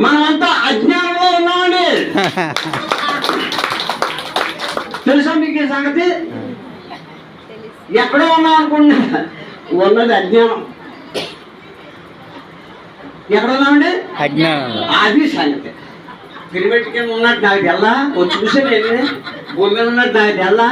మనమంతా అజ్ఞానంలో ఉన్నామండి. తెలుసా మీకు ఈ సంగతి? ఎక్కడో ఉన్నాం అనుకుంటున్నా ఉన్నది అజ్ఞానం. ఎక్కడ ఉన్నామండి? అజ్ఞానంలో అది సంగతి. పిరమిడ్ కింద ఉన్నట్టు నాకు తెల్లా? చూసాను నేను. భూమి మీద ఉన్నట్టు నాకు తెల్లా?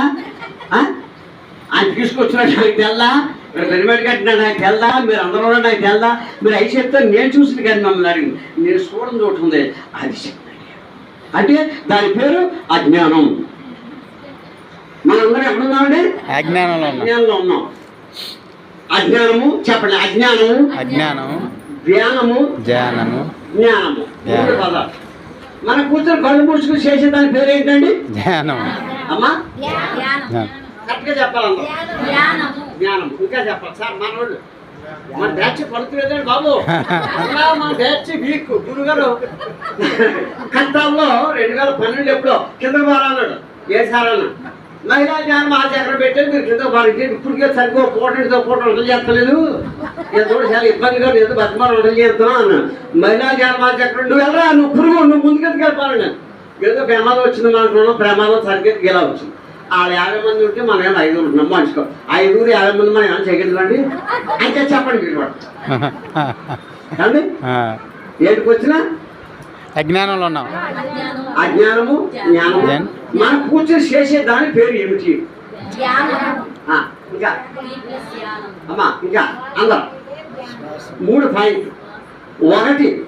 ఆయన తీసుకొచ్చినట్టు నాకు తెల్లా? మీరు పిరమిడ్ కట్టినా నాకు తెల్లా మీరు అందరూ కూడా నాకు తెల్లా మీరు అవి చెప్తే నేను చూసిన కానీ మమ్మల్ని అడిగింది. నేను చూడడం చోటు ఉంది అది అంటే దాని పేరు అజ్ఞానం. మనందరం ఎక్కడున్నామండి? అజ్ఞానంలో ఉన్నాం. అజ్ఞానంలో ఉన్నాం. అజ్ఞానము చెప్పండి. అజ్ఞానము అజ్ఞానం ధ్యానము జ్ఞానము. జ్ఞానము పదాలు. మన కూర్చొని కళ్ళు మూసుకుని చేసే దాని పేరు ఏంటండి? జ్ఞానం అమ్మా. కరెక్ట్గా చెప్పాలమ్మా మనం ఇంకా చెప్పాలి. సార్ మనోళ్ళు. మన బ్యాచ్ పడుతులేదండి బాబు. అలా మన బ్యాచ్ వీక్. గురుగారు కంటాల్లో రెండు వేల పన్నెండు ఎప్పుడో కింద బారన్నాడు ఏ సార్ అన్న? మహిళా జ్ఞానం మా దగ్గర పెట్టేది మీరు కింద బారికి ఇప్పటికే సరిగ్గా పోటీతో పోటీ వంటలు చేస్తలేదు. ఏదో చాలా ఇబ్బందిగా ఏదో బతిమాలు వంటలు చేస్తున్నాం అన్న. మహిళా జ్ఞానం మా దగ్గర నువ్వు వెళ్ళరా? నువ్వు పురుగు నువ్వు ముందుకెళ్ళి వెళ్ళాలని ఏదో ప్రమాదం వచ్చింది మనకున్నాం ప్రమాదం సరిగ్గా ఇలా వచ్చింది. వాళ్ళు యాభై మంది ఉంటే మనం ఏమో ఐదుగురు ఉన్నాం? మనిషికో ఐదుగురు యాభై మంది మనం ఏమైనా చేయగలరండి అయితే చెప్పండి మీరు ఏడుకు వచ్చినా? అజ్ఞానంలో ఉన్నాం. అజ్ఞానము అజ్ఞానము జ్ఞానము. జ్ఞానం. మనం కూర్చొని చేసే దాని పేరు ఏమిటి? జ్ఞానము. ఆ, ఇంకా. అమ్మా ఇంకా. అందరం. మూడు పాయింట్. ఒకటి.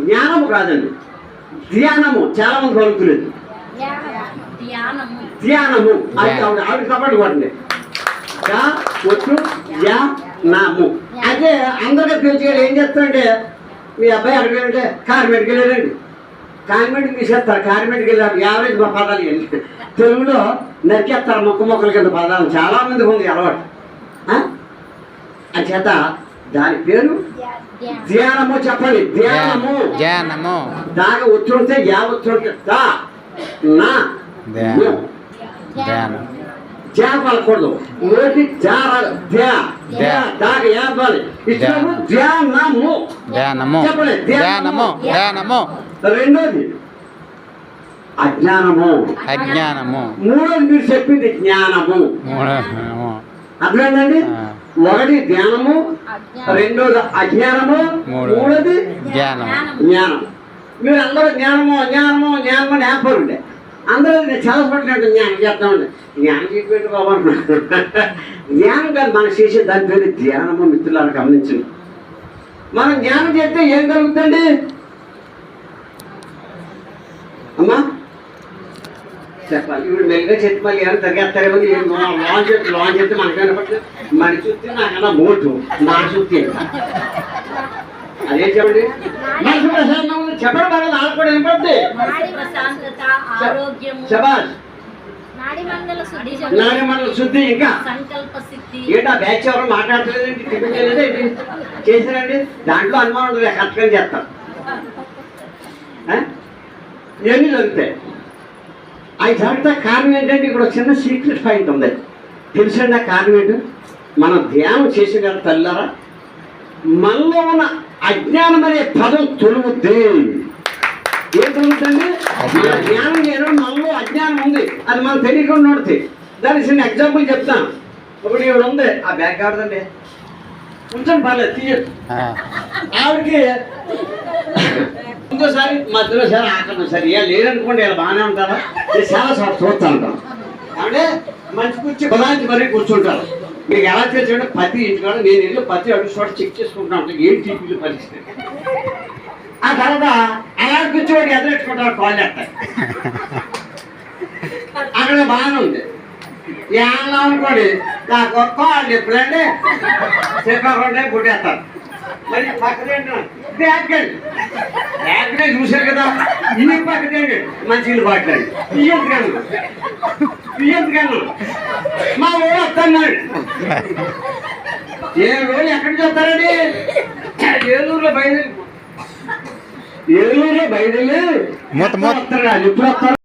జ్ఞానము కాదండి. ధ్యానము. చాలా మంది పలుకులేదు ధ్యానము. అది ఆవిడ ఆవిడ కప్పటి కొట్టండి యా వచ్చు యా నాము. అయితే అందరికీ తెలిసేది ఏం చేస్తారంటే మీ అబ్బాయి అడిగారంటే కార్మెంట్కి వెళ్ళారండి కార్మెంట్కి తీసేస్తారు. కార్మెంట్కి వెళ్ళారు. యావరేజ్ మా పదాలు ఇవ్వండి తెలుగులో నరికేస్తారు మొక్క మొక్కల కింద పదాలు. చాలా మందికి ఉంది అలవాటు. ఆ? అంచేత దాని పేరు ధ్యానము. చెప్పండి. ధ్యానము. జ్ఞానము దాని ఉత్తరంతే యా ఉత్తరంతే దా. నా. జా పలకూడదు. నోటి ఏర్పాలి. ఇచ్చినప్పుడు ధ్యానము. రెండోది అజ్ఞానము. అజ్ఞానము. మూడోది మీరు చెప్పింది జ్ఞానము. అర్థమైందండి. ఒకటి ధ్యానము రెండోది అజ్ఞానము మూడోది. మూడోది జ్ఞానం జ్ఞానం. మీరు అందరూ జ్ఞానము అజ్ఞానము జ్ఞానము అని అందరూ నేను చాలా పట్టినట్టు జ్ఞానం చేస్తామండి జ్ఞానం చెప్పేట్టు బాబు జ్ఞానం కాదు మనం చేసే దాని పేరు ధ్యానము మిత్రులను గమనించండి. మనం జ్ఞానం చేస్తే ఏం కలుగుతుంది? అమ్మా? చెప్పాలి. ఇప్పుడు మెల్లిగా చెప్పి మళ్ళీ ఏమైనా తగ్గేస్తారు ఏం లాంచ్ చేస్తే లాంచ్ చేస్తే మనకైనా పట్టు మన చూస్తే నాకన్నా మోటు నా చూస్తే అదే చెప్పండి. మనసు ప్రశాంతంగా ఉంది. చెప్పడం బాగా నాకు కూడా వినపడుతుంది. శబాష్. నాడి మండల శుద్ధి ఇంకా. ఏంటా బ్యాచ్ ఎవరు చేయలేదేంటి చేశారండి? దాంట్లో అనుమానం ఉండదు కరెక్ట్గా చేస్తాం? ఇవన్నీ జరుగుతాయి అవి జరుగుతా కారణం ఏంటంటే ఇక్కడ చిన్న సీక్రెట్ పాయింట్ ఉంది. తెలుసండి ఆ కారణం ఏంటి? మనం ధ్యానం చేసిన కదా తల్లారా మనలో ఉన్న అజ్ఞానం అనే పదం తొలుగుద్ది ఏం తొలుగుతుంది మన జ్ఞానం చేయడం మనలో అజ్ఞానం ఉంది. అది మనం తెలియకుండా నోడితే దానికి చిన్న ఎగ్జాంపుల్ చెప్తాను. ఇప్పుడు ఈవిడ ఉంది. ఆ బ్యాగ్ ఆడదండి. కొంచెం పర్లేదు తీయదు ఆవిడకి ఇంకోసారి మధ్యలో సరే ఆకలి సరే ఏ లేదనుకోండి ఇలా బాగానే ఉంటారా? నేను చాలా సార్లు చూస్తా ఉంటాను అంటే మంచి కూర్చి బలాంచి మరీ కూర్చుంటారు. మీకు ఎలా చేసాడంటే పత్తి ఇంటికాడ నేను వెళ్ళి పత్తి అడుగు చోట చెక్ చేసుకుంటా ఉంటాను ఏం టీపీలు పరిస్థితి? ఆ తర్వాత అలా కూర్చోబెట్టి ఎదురెట్టుకుంటారు కాల్ చేస్తారు అక్కడ బాగానే ఉంది. ఏమన్నా అనుకోండి నాకు కాళ్ళు ఎప్పుడంటే చెప్పకుండా కొట్టేస్తారు మరి పక్కన బ్యాగ్ బ్యాగ్నే చూశారు కదా. ఈ పక్కనే మంచి ఇల్లు పాటలండి ఇయ్యంతకన్నా మా ఊరు వస్తున్నాడు ఏ రోజు ఎక్కడికి వస్తారండి? ఏలూరులో బయలుదేరి ఏలూరులో బయలుదేరి. వస్తారు ఎప్పుడు వస్తారు.